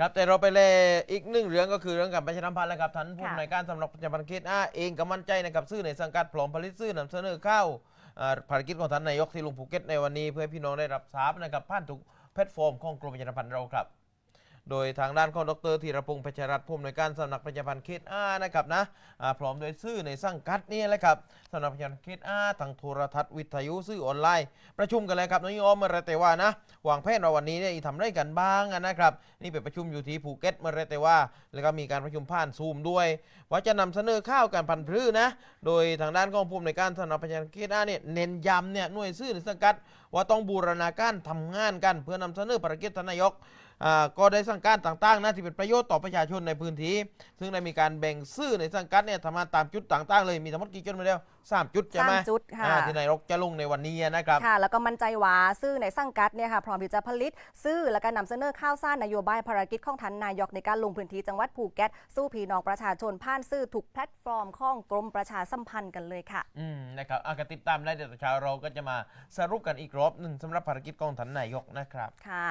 ครับแต่เราไปเลยอีกหนึ่งเรื่องก็คือเรื่องการประชาสัมพันธ์นะครับท่านผู้ค่ะในวยการสำนักประชาพันธ์เขตอ้าเองก็มั่นใจนะครับซื่อในสังกัดพร้อมผลิตซื่อนำเสนอเข้าวอ่าภารกิจของท่านนายกที่ลงภูเก็ตในวันนี้ เพื่อให้พี่น้องได้รับทราบนะครับผ่านทุกแพลตฟอร์มของกรมประชาสัมพันธ์เราครับ โดยทางด้านของดรธีรพงศ์เพชรรัตน์ผู้อำนวยการสำนักประชาพันธ์เขตอานะครับนะพร้อมโดวยซื่อในสังกัดนี่แหละครับสำนักประชาพันธ์เขตอาทางโทรทัศน์วิทยุซื่อออนไลน์ ประชุมกันเลยครับน้องยอมเมรแต่ว่านะวางแผนเราวันนี้เนี่ยทำได้กันบ้างนะครับนี่เป็นประชุมอยู่ที่ภูเก็ตเมรแต่ว่า แล้วก็มีการประชุมผ่านซูมด้วย ว่าจะนำเสนอข้าวการพันธุ์พืชนะโดยทางด้านของผู้อำนวยการสำนักประชาพันธ์เขตอาเนี่ยเน้นย้ำเนี่ยหน่วยซื่อในสังกัด ว่าต้องบูรณาการทำงานกัน เพื่อนำเสนอภารกิจทนายก ก็ได้สั่งการต่างๆนะที่เป็นประโยชน์ต่อประชาชนในพื้นที่ ซึ่งได้มีการแบ่งซื่อในสังกัดเนี่ยทำงานตามจุดต่างๆ เลยมีทั้งหมดกี่จุดมาแล้วสามจุดใช่ไหมสามจุดค่ะอ่าที่นายกจะลงในวันนี้นะครับค่ะ แล้วก็มั่นใจว่าซื่อในสังกัดเนี่ยค่ะพร้อมที่จะผลิตซื่อและก็นำเสนอข้าวสารนโยบายภารกิจของท่านนายกในการลงพื้นที่จังหวัดภูเก็ตสู้พี่น้องประชาชนผ่านซื่อทุกแพลตฟอร์มของกรมประชาสัมพันธ์กันเลยค่ะอืมนะครับอากติดตามได้เดี๋ยวตอนเช้าเราก็จะมาสรุปกันอีกรอบหนึ่งสำหรับภารกิจของท่านนายกนะครับค่ะ